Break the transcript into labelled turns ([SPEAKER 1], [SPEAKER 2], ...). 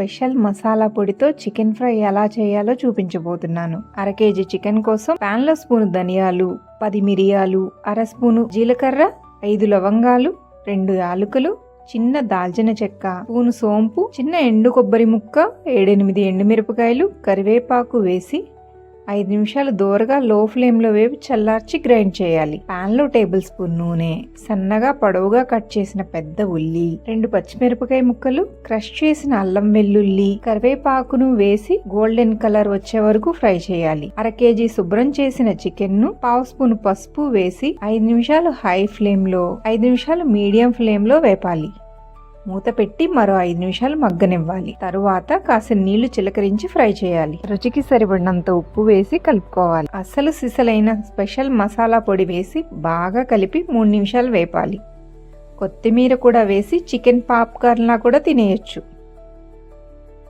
[SPEAKER 1] Special masala పొడితో chicken fry ఎలా చేయాలో చూపించబోతున్నాను. అర కేజీ చికెన్ కోసం పాన్లో స్పూన్ ధనియాలు పది మిరియాలు అర స్పూను జీలకర్ర ఐదు లవంగాలు రెండు యాలకులు చిన్న దాల్చిన చెక్క స్పూను సోంపు చిన్న ఎండు కొబ్బరి ముక్క ఏడెనిమిది ఎండుమిరపకాయలు కరివేపాకు వేసి ఐదు నిమిషాలు దూరగా లో ఫ్లేమ్లో వేపి చల్లార్చి గ్రైండ్ చేయాలి. పాన్లో టేబుల్ స్పూన్ నూనె సన్నగా పొడవుగా కట్ చేసిన పెద్ద ఉల్లి రెండు పచ్చిమిరపకాయ ముక్కలు క్రష్ చేసిన అల్లం వెల్లుల్లి కరివేపాకును వేసి గోల్డెన్ కలర్ వచ్చే వరకు ఫ్రై చేయాలి. అర కేజీ శుభ్రం చేసిన చికెన్ను పావు స్పూన్ పసుపు వేసి ఐదు నిమిషాలు హై ఫ్లేమ్లో ఐదు నిమిషాలు మీడియం ఫ్లేమ్లో వేపాలి. మూత పెట్టి మరో ఐదు నిమిషాలు మగ్గనివ్వాలి. తరువాత కాసిన నీళ్ళు చిలకరించి ఫ్రై చేయాలి. రుచికి సరిపడినంత ఉప్పు వేసి కలుపుకోవాలి. అసలు సిసలైన స్పెషల్ మసాలా పొడి వేసి బాగా కలిపి మూడు నిమిషాలు వేపాలి. కొత్తిమీర కూడా వేసి చికెన్ పాప్కార్న్లా కూడా తినేయచ్చు.